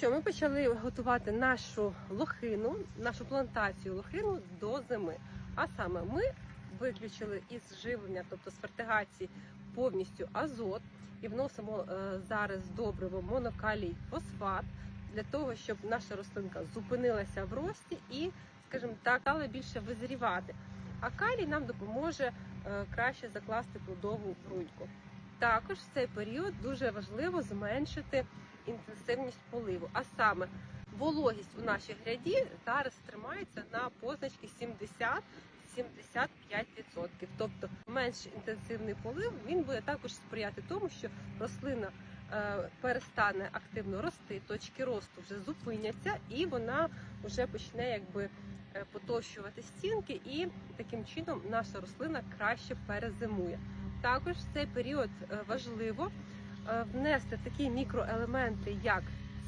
що, ми почали готувати нашу лохину, нашу плантацію лохину до зими. А саме ми виключили із живлення, тобто з фертигації, повністю азот і вносимо е, зараз добриво монокалій фосфат для того, щоб наша рослинка зупинилася в рості і, скажімо так, стала більше визрівати. А калій нам допоможе е, краще закласти плодову бруньку. Також в цей період дуже важливо зменшити інтенсивність поливу, а саме вологість у нашій гряді зараз тримається на позначці 70-75%. Тобто менш інтенсивний полив він буде також сприяти тому, що рослина е, перестане активно рости, точки росту вже зупиняться, і вона вже почне якби е, потовщувати стінки, і таким чином наша рослина краще перезимує. Також в цей період е, важливо е, внести такі мікроелементи, як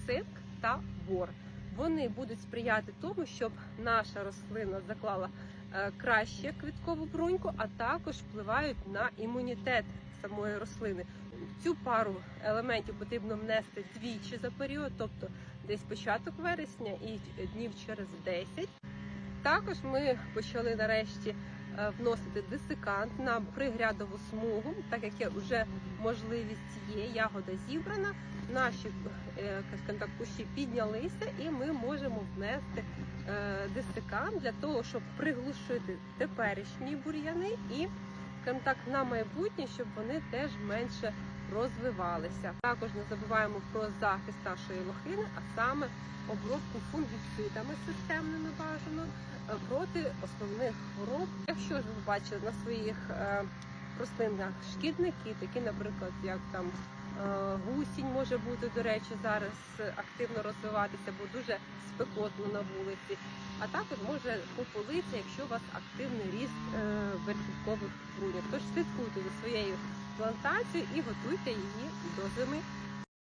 цинк та бор. Вони будуть сприяти тому, щоб наша рослина заклала е, краще квіткову бруньку, а також впливають на імунітет самої рослини. Цю пару елементів потрібно внести двічі за період, тобто десь початок вересня і днів через 10. Також ми почали нарешті вносити десикант на пригрядову смугу, так як вже можливість є, ягода зібрана, наші е, так, кущі піднялися, і ми можемо внести е, десикант для того, щоб приглушити теперішні бур'яни і так, на майбутнє, щоб вони теж менше розвивалися. Також не забуваємо про захист нашої лохини, а саме обробку фунгіцидами системними бажано е, проти основних хвороб. Якщо ж ви бачили на своїх е, рослинах шкідники, такі, наприклад, як там е, гусінь може бути, до речі, зараз активно розвиватися, бо дуже спекотно на вулиці. А також може популитися, якщо у вас активний ріст е, верхівкових бруньок. Тож слідкуйте за своєю плантацією і готуйте її до зими.